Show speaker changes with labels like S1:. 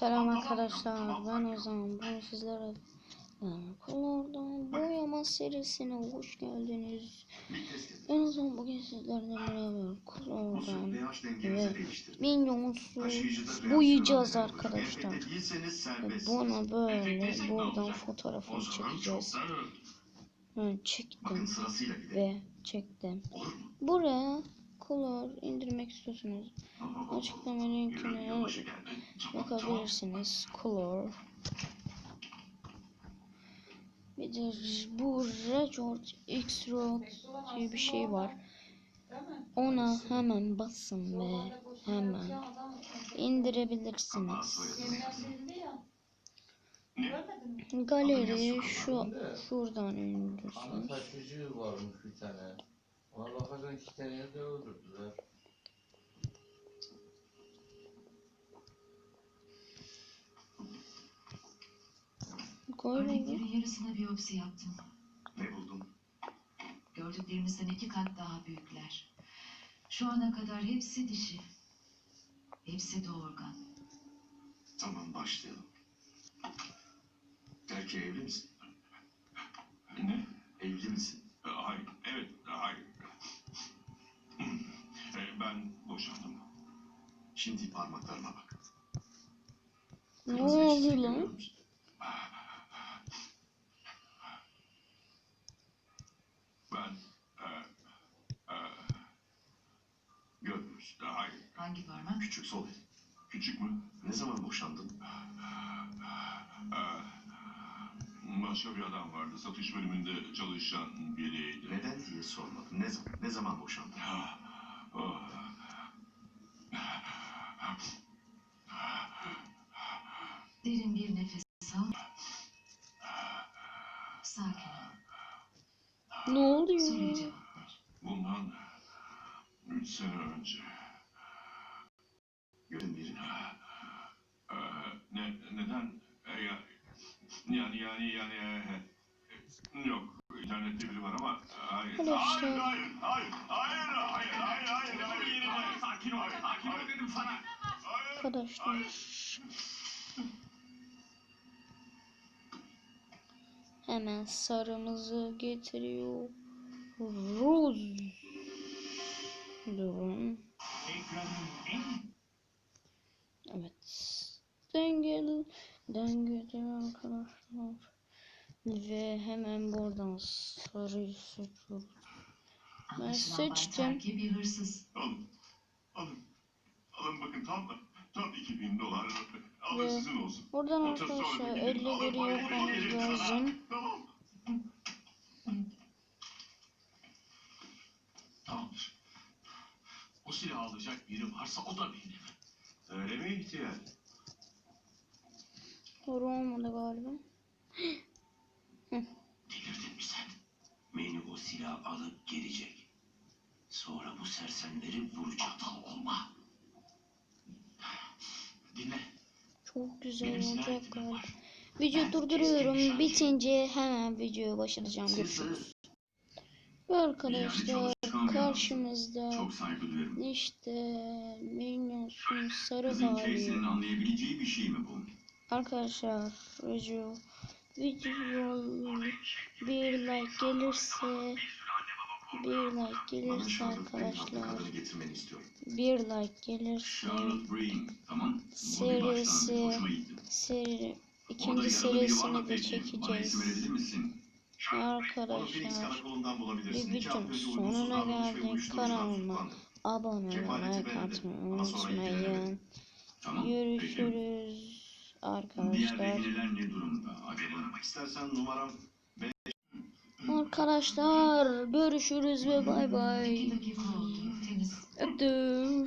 S1: Selam arkadaşlar ben Ozan. Bugün sizlere Kullardan boyama serisine hoş geldiniz. En azından bugün sizlerle beraber kullardan ve minyonsuz boyayacağız arkadaşlar. Ve Buna böyle buradan fotoğrafını çekeceğiz. Ben çektim ve çektim. Buraya kullar indirmek istiyorsunuz Açıklama linkine bakabilirsiniz. Color. Bir de bu Record X-Road diye bir şey var. Ona hemen basın ve hemen indirebilirsiniz. Galeri şu şuradan indiriyorsunuz.
S2: Ona bakarsan iki tane de öldürdüler.
S1: Koy.
S3: Örneklerin yarısına biyopsi yaptım.
S4: Ne buldun?
S3: Gördüklerimizden iki kat daha büyükler. Şu ana kadar hepsi dişi. Hepsi doğurgan.
S4: Tamam başlayalım. Belki evli misin? Şimdi parmaklarıma bak.
S1: Ne oldu lan?
S5: Ben, e, e, görmüyoruz. E, Hayır,
S3: Hangi parmak?
S4: Küçük sol el.
S5: küçük mü?
S4: Ne zaman boşandın?
S5: Başka bir adam vardı. Satış bölümünde çalışan biriydi.
S4: Neden diye sormadım. Ne zaman? Ne zaman boşandın?
S5: Ah, oh.
S3: Derin bir nefes al. Sakin ol.
S1: Ne oluyor?
S5: Bundan üç sene önce.
S4: Gördün birini.
S5: Ee, ne, neden? Ee, ya, yani yani yani e, yok internette biri var ama e, hayır.
S1: Arkadaşlar.
S5: Hayır hayır hayır hayır hayır hayır hayır hayır sakin ol sakin ol dedim sana. Hayır,
S1: Arkadaşlar. Hemen sarımızı getiriyor. Ruz. Durun. Evet. Dengeli. Dengeli arkadaşlar. Ve hemen buradan sarıyı seçiyoruz.
S3: Bay
S1: seçtim.
S3: Bir hırsız.
S5: Alın alın alın bakın tam tam 2000 dolar alın
S1: Ve
S5: sizin olsun.
S1: Buradan arkadaşlar
S5: bir gidin. Alın
S1: 50'leri
S5: parayı,
S1: yapmamız
S5: verin sana.
S1: lazım.
S5: Tamam. Tamamdır. O silahı alacak biri varsa o da benim.
S4: Öyle mi ihtiyar?
S1: Doğru olmadı galiba.
S4: Delirdin mi sen? Meni o silahı alıp gelecek. Sonra bu sersemleri vuracak.
S5: Aptal olma. Dinle.
S1: Çok güzel
S5: Benim silah
S1: olacak galiba. Video
S5: Ben
S1: durduruyorum. Bitince hemen videoya başlayacağım. Görüşürüz. Ve arkadaşlar karşımızda
S5: Çok saygı duyarım.
S1: işte Minyons'un sarı
S5: Kızın
S1: hali.
S5: Casey'nin anlayabileceği bir şey mi bu?
S1: Arkadaşlar video video bir like gelirse bir like
S4: Bana
S1: gelirse
S4: Charlotte Green adlı
S1: arkadaşlar
S4: kadını getirmeni istiyorum.
S1: bir like gelirse
S5: Charlotte Green. Tamam. Bu bir
S1: Serisi-.
S5: Hoşuma gitti.
S1: seri
S5: Orada
S1: ikinci
S5: yaralı biri var
S1: serisini de
S5: peki? Bana isim
S1: çekeceğiz.
S5: verebilir misin?
S1: Arkadaşlar bir
S4: önce
S1: sonuna geldik. Kanalıma abone olmayı, like atmayı unutmayın.
S5: Tamam.
S1: Görüşürüz arkadaşlar. Arkadaşlar görüşürüz ve bay bay. Öptüm.